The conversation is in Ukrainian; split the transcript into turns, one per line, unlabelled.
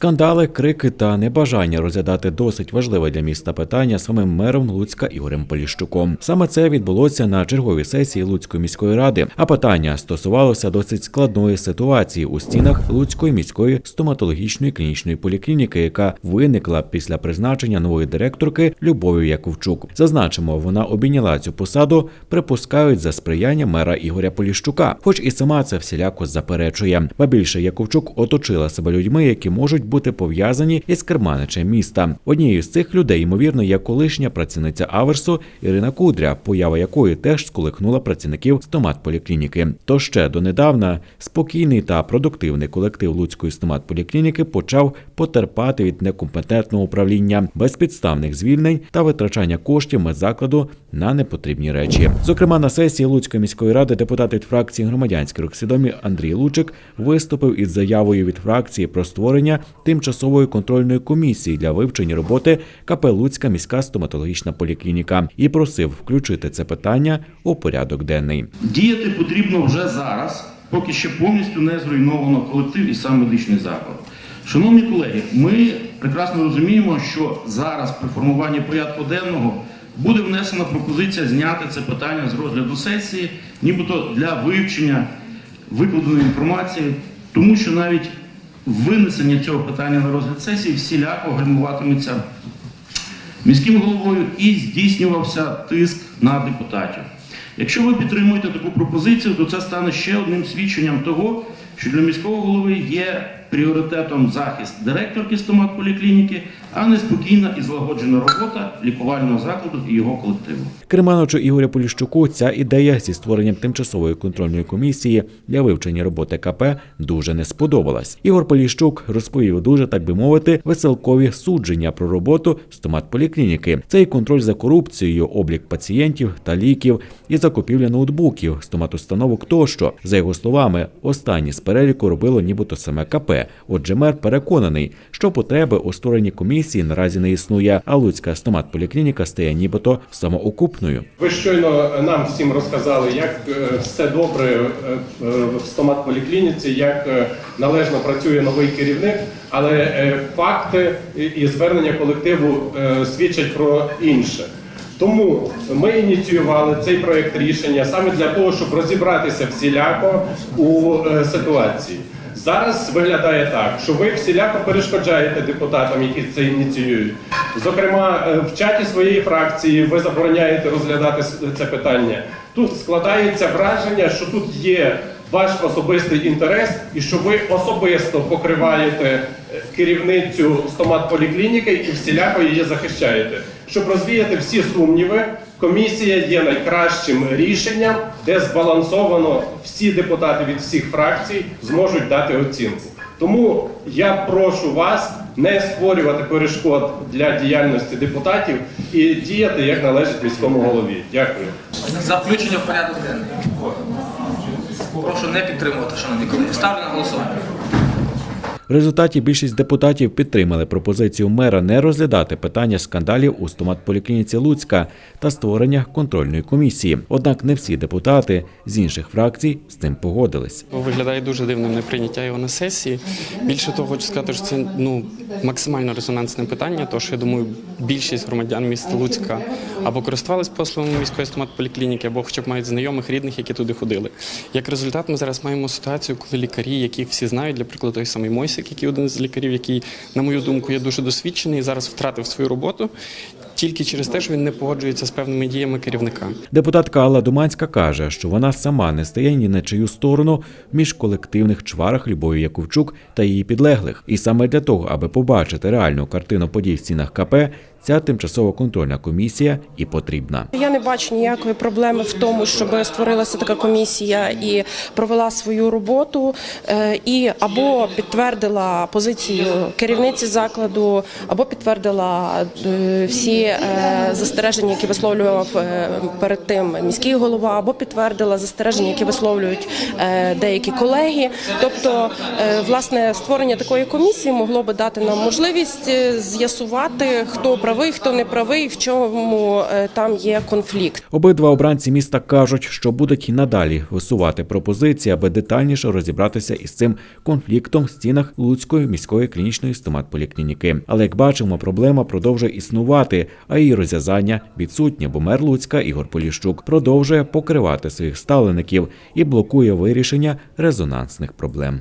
Скандали, крики та небажання розглядати досить важливе для міста питання самим мером Луцька Ігорем Поліщуком. Саме це відбулося на черговій сесії Луцької міської ради. А питання стосувалося досить складної ситуації у стінах Луцької міської стоматологічної клінічної поліклініки, яка виникла після призначення нової директорки Любові Яковчук. Зазначимо, вона обійняла цю посаду, припускають за сприяння мера Ігоря Поліщука, хоч і сама це всіляко заперечує. Ба більше Яковчук оточила себе людьми, які можуть бути пов'язані із керманичем міста. Однією з цих людей, ймовірно, є колишня працівниця Аверсу Ірина Кудря, поява якої теж сколихнула працівників стоматполіклініки. То ще донедавна спокійний та продуктивний колектив Луцької стоматполіклініки почав потерпати від некомпетентного управління, безпідставних звільнень та витрачання коштів медзакладу на непотрібні речі. Зокрема, на сесії Луцької міської ради депутат від фракції громадянські рух свідомі Андрій Лучик виступив із заявою від фракції про створення тимчасової контрольної комісії для вивчення роботи КП Луцька міська стоматологічна поліклініка і просив включити це питання у порядок денний.
Діяти потрібно вже зараз, поки ще повністю не зруйновано колектив і сам медичний заклад. Шановні колеги, ми прекрасно розуміємо, що зараз при формуванні порядку денного буде внесена пропозиція зняти це питання з розгляду сесії, нібито для вивчення викладеної інформації, тому що навіть винесення цього питання на розгляд сесії всіляко гальмуватиметься міським головою і здійснювався тиск на депутатів. Якщо ви підтримуєте таку пропозицію, то це стане ще одним свідченням того, що для міського голови є пріоритетом захист директорки стоматполіклініки, а не спокійна і злагоджена робота лікувального закладу і його колективу.
Керманичу Ігоря Поліщуку ця ідея зі створенням тимчасової контрольної комісії для вивчення роботи КП дуже не сподобалась. Ігор Поліщук розповів дуже, так би мовити, веселкові судження про роботу стоматполіклініки. Це і контроль за корупцією, облік пацієнтів та ліків, і закупівля ноутбуків, стоматустановок тощо. За його словами, останні з переліку робило нібито саме КП. Отже, мер переконаний, що потреби у створенні комісії наразі не існує, а Луцька стоматполіклініка стає нібито самоокупною.
Ви щойно нам всім розказали, як е, все добре е, е, в стоматполіклініці, як належно працює новий керівник, але факти і- звернення колективу свідчать про інше. Тому ми ініціювали цей проект рішення саме для того, щоб розібратися всіляко у е, ситуації. Зараз виглядає так, що ви всіляко перешкоджаєте депутатам, які це ініціюють. Зокрема, е, в чаті своєї фракції ви забороняєте розглядати це питання. Тут складається враження, що тут є ваш особистий інтерес, і що ви особисто покриваєте е, керівницю стоматполіклініки і всіляко її захищаєте. Щоб розвіяти всі сумніви, комісія є найкращим рішенням, де збалансовано всі депутати від всіх фракцій зможуть дати оцінку. Тому я прошу вас не створювати перешкод для діяльності депутатів і діяти як належить міському голові. Дякую.
За включення в порядок денний. Прошу не підтримувати, шановні колеги. Ставлю на голосування.
В результаті більшість депутатів підтримали пропозицію мера не розглядати питання скандалів у стоматполіклініці Луцька та створення контрольної комісії. Однак не всі депутати з інших фракцій з цим погодились.
Виглядає дуже дивним неприйняття його на сесії. Більше того, хочу сказати, що це ну максимально резонансне питання. Тож я думаю, більшість громадян міста Луцька або користувались послугами міської стоматполіклініки, або хоча б мають знайомих рідних, які туди ходили. Як результат, ми зараз маємо ситуацію, коли лікарі, яких всі знають, для прикладу, той самий Мойсик, який один з лікарів, який, на мою думку, є дуже досвідчений, і зараз втратив свою роботу тільки через те, що він не погоджується з певними діями керівника.
Депутатка Алла Думанська каже, що вона сама не стає ні на чию сторону між колективних чварах Любові Яковчук та її підлеглих. І саме для того, аби побачити реальну картину подій в стінах КП, ця тимчасова контрольна комісія і потрібна.
Я не бачу ніякої проблеми в тому, щоб створилася така комісія і провела свою роботу, е, і або підтвердила позицію керівниці закладу, або підтвердила е, всі е, застереження, які висловлював перед тим міський голова, або підтвердила застереження, які висловлюють деякі колеги. Тобто, власне, створення такої комісії могло би дати нам можливість з'ясувати, хто правий, хто не правий, в чому е, там є конфлікт.
Обидва обранці міста кажуть, що будуть і надалі висувати пропозиції, аби детальніше розібратися із цим конфліктом в стінах Луцької міської клінічної стоматполіклініки. Але як бачимо, проблема продовжує існувати, а її розв'язання відсутнє, бо мер Луцька Ігор Поліщук продовжує покривати своїх ставлеників і блокує вирішення резонансних проблем.